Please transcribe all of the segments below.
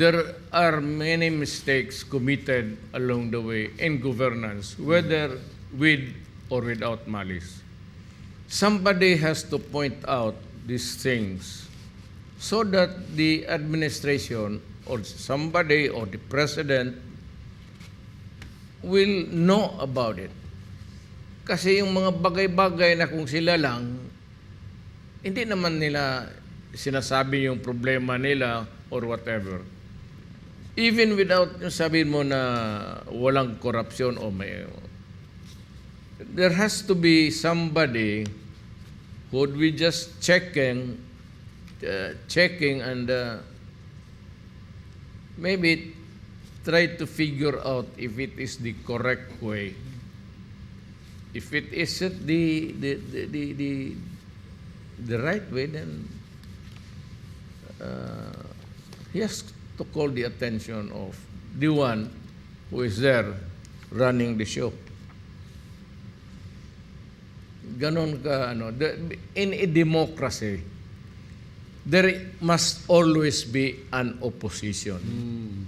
there are many mistakes committed along the way in governance, whether with or without malice. Somebody has to point out these things so that the administration or somebody or the president will know about it. Kasi yung mga bagay-bagay na kung sila lang, hindi naman nila sinasabi yung problema nila or whatever. Even without sabihin mo na walang korupsyon o may... There has to be somebody who would be just checking, uh, checking and uh, maybe try to figure out if it is the correct way. If it isn't the the the the, the, the right way, then uh, he has to call the attention of the one who is there running the show. Ganon ka, ano, in a democracy, there must always be an opposition. Hmm.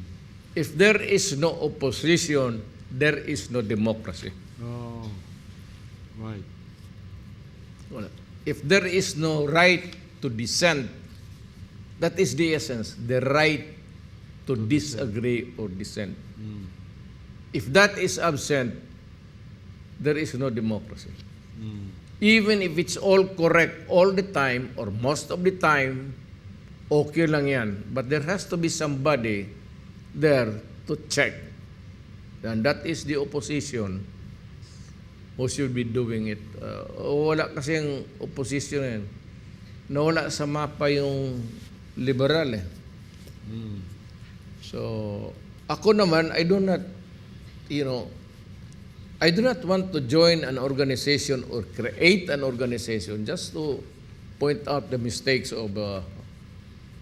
If there is no opposition, there is no democracy. Oh, right. If there is no right to dissent, that is the essence, the right to disagree or dissent. If that is absent, there is no democracy. Even if it's all correct all the time or most of the time, okay lang yan. But there has to be somebody there to check. And that is the opposition who should be doing it. Uh, wala kasi yung opposition na yun. Nawala sa mapa yung liberal eh. So, ako naman, I do not, you know, I do not want to join an organization or create an organization just to point out the mistakes of uh,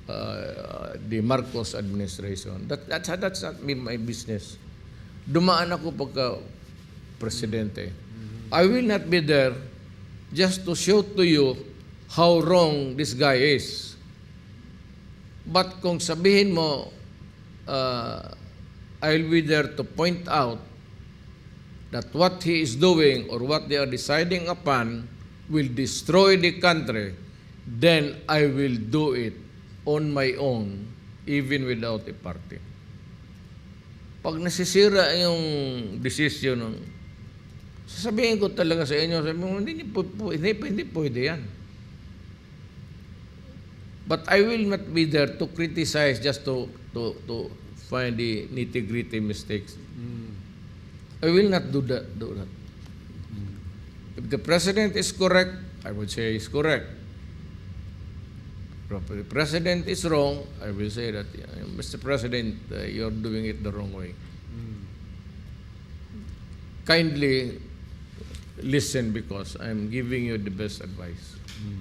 uh, the Marcos administration. That, that's, that's not me, my business. Dumaan ako pagka presidente. I will not be there just to show to you how wrong this guy is. But kung sabihin mo, uh, I'll be there to point out that what he is doing or what they are deciding upon will destroy the country, then I will do it on my own, even without a party. Pag nasisira yung decision ng sasabihin ko talaga sa inyo, sabi mo, hindi, hindi, hindi pwede yan. But I will not be there to criticize just to, to, to find the nitty-gritty mistakes. Hmm. I will not do that. Do that. If the president is correct, I would say he's correct. If the president is wrong, I will say that, Mr. President, uh, you're doing it the wrong way. Hmm. Kindly listen because I'm giving you the best advice. Hmm.